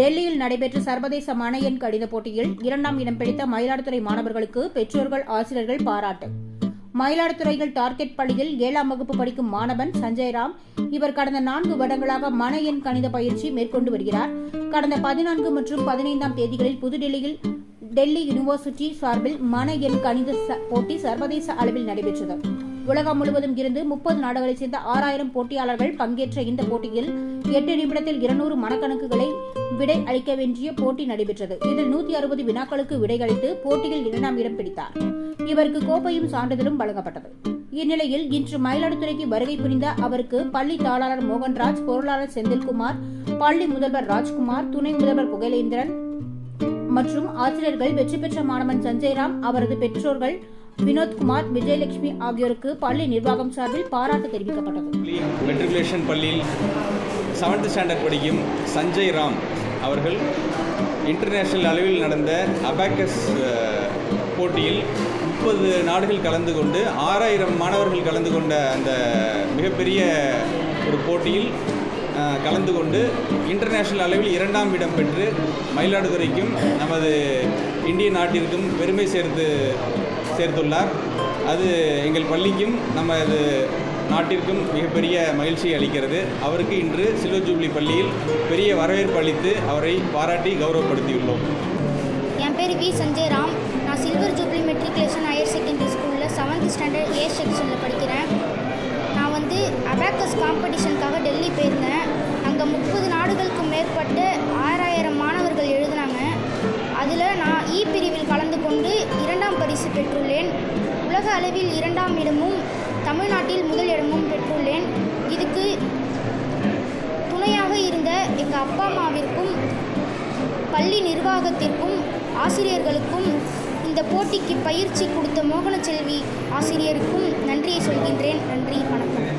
டெல்லியில் நடைபெற்ற சர்வதேச மணையன் கடித போட்டியில் இரண்டாம் இடம் பிடித்த மயிலாடுதுறை மாணவர்களுக்கு பெற்றோர்கள் ஆசிரியர்கள் பாராட்டு. மயிலாடுதுறையில் டார்கெட் பள்ளியில் ஏழாம் வகுப்பு படிக்கும் மாணவன் சஞ்சய்ராம் இவர் கடந்த நான்கு வருடங்களாக மன எண் கணித பயிற்சி மேற்கொண்டு வருகிறார். கடந்த பதினான்கு மற்றும் பதினைந்தாம் தேதிகளில் புதுடெல்லியில் டெல்லி யூனிவர்சிட்டி சார்பில் மன எண் கணித போட்டி சர்வதேச அளவில் நடைபெற்றது. உலகம் முழுவதும் இருந்து முப்பது நாடுகளைச் சேர்ந்த ஆறாயிரம் போட்டியாளர்கள் பங்கேற்ற இந்த போட்டியில் எட்டு நிமிடத்தில் இருநூறு மனக்கணக்குகளை விடை அளிக்க வேண்டிய போட்டி நடைபெற்றது. இதில் நூத்தி அறுபது வினாக்களுக்கு விடையளித்து போட்டியில் இரண்டாம் இடம் பிடித்தார். இவருக்கு கோப்பையும் சான்றிதழும் வழங்கப்பட்டது. இந்நிலையில் இன்று மயிலாடுதுறைக்கு வருகை புரிந்த அவருக்கு பள்ளி தாளாளர் மோகன்ராஜ் பொருளாளர் செந்தில்குமார் பள்ளி முதல்வர் ராஜ்குமார் துணை முதல்வர் புகழேந்திரன் மற்றும் ஆசிரியர்கள் வெற்றி பெற்ற மாணவன் சஞ்சய்ராம் அவரது பெற்றோர்கள் வினோத்குமார் விஜயலட்சுமி ஆகியோருக்கு பள்ளி நிர்வாகம் சார்பில் பாராட்டு தெரிவிக்கப்பட்டது. மெட்ரிகுலேஷன் பள்ளியில் செவன்த் ஸ்டாண்டர்ட் படிக்கும் சஞ்சய் ராம் அவர்கள் இன்டர்நேஷனல் அளவில் நடந்த அபாக்கஸ் போட்டியில் முப்பது நாடுகள் கலந்து கொண்டு ஆறாயிரம் மாணவர்கள் கலந்து கொண்ட அந்த மிகப்பெரிய ஒரு போட்டியில் கலந்து கொண்டு இன்டர்நேஷ்னல் அளவில் இரண்டாம் இடம் பெற்று மயிலாடுதுறைக்கும் நமது இந்திய நாட்டிற்கும் பெருமை சேர்த்து சேர்த்துள்ளார். அது எங்கள் பள்ளிக்கும் நமது நாட்டிற்கும் மிகப்பெரிய மகிழ்ச்சியை அளிக்கிறது. அவருக்கு இன்று சில்வர் ஜூப்ளி பள்ளியில் பெரிய வரவேற்பு அளித்து அவரை பாராட்டி கௌரவப்படுத்தியுள்ளோம். என் பேர் வி. சஞ்சய் ராம். நான் silver jubilee matriculation higher secondary ஸ்கூலில் செவன்த் ஸ்டாண்டர்ட் ஏ செக்ஷனில் படிக்கிறேன். நான் வந்து அபாக்கஸ் காம்படிஷன் அளவில் இரண்டாம் இடமும் தமிழ்நாட்டில் முதல் இடமும் பெற்றுள்ளேன். இதுக்கு துணையாக இருந்த எங்கள் அப்பா அம்மாவிற்கும் பள்ளி நிர்வாகத்திற்கும் ஆசிரியர்களுக்கும் இந்த போட்டிக்கு பயிற்சி கொடுத்த மோகனச்செல்வி ஆசிரியருக்கும் நன்றியை சொல்கின்றேன். நன்றி வணக்கம்.